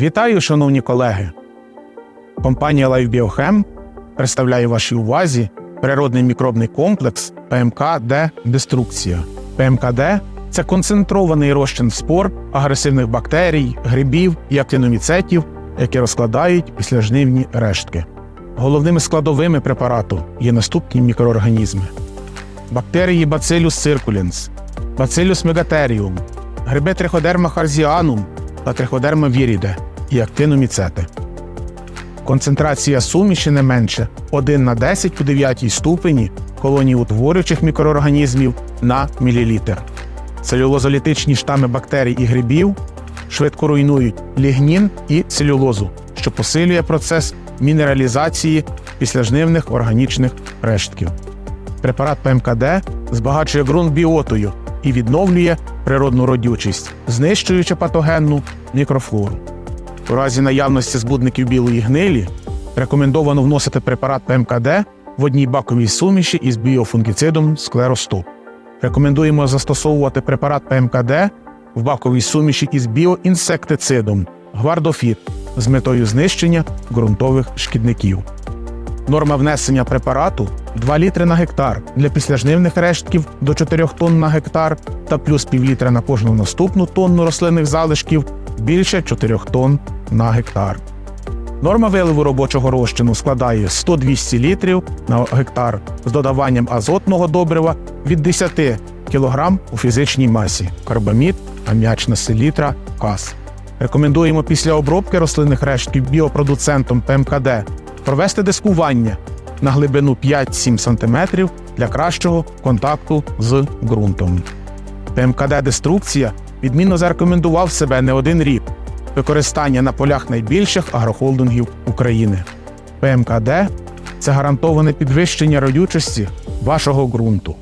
Вітаю, шановні колеги! Компанія LifeBioChem представляє вашій увазі природний мікробний комплекс ПМК-Д Деструкція. ПМК-Д – це концентрований розчин спор, агресивних бактерій, грибів і актиноміцетів, які розкладають післяжнивні рештки. Головними складовими препарату є наступні мікроорганізми: бактерії Bacillus circulans, Bacillus megatherium, гриби Trichoderma harzianum та Trichoderma viride і актиноміцети. Концентрація суміші не менше 1 на 10 у 9 ступені колоній утворюючих мікроорганізмів на мілілітр. Целюлозолітичні штами бактерій і грибів швидко руйнують лігнін і целюлозу, що посилює процес мінералізації післяжнивних органічних рештків. Препарат ПМКД збагачує ґрунт біотою і відновлює природну родючість, знищуючи патогенну мікрофлору. У разі наявності збудників білої гнилі рекомендовано вносити препарат ПМКД в одній баковій суміші із біофунгіцидом склеростоп. Рекомендуємо застосовувати препарат ПМКД в баковій суміші із біоінсектицидом гвардофіт з метою знищення ґрунтових шкідників. Норма внесення препарату 2 літри на гектар для післяжнивних рештків до 4 тонн на гектар та плюс пів літра на кожну наступну тонну рослинних залишків більше 4 тонн на гектар. Норма виливу робочого розчину складає 100-200 літрів на гектар з додаванням азотного добрива від 10 кг у фізичній масі карбамід, ам'ячна селітра, каз. Рекомендуємо після обробки рослинних рештків біопродуцентом ПМКД провести дискування на глибину 5-7 см для кращого контакту з ґрунтом. ПМКД Деструкція відмінно зарекомендував себе не один рік використання на полях найбільших агрохолдингів України. ПМКД це гарантоване підвищення родючості вашого ґрунту.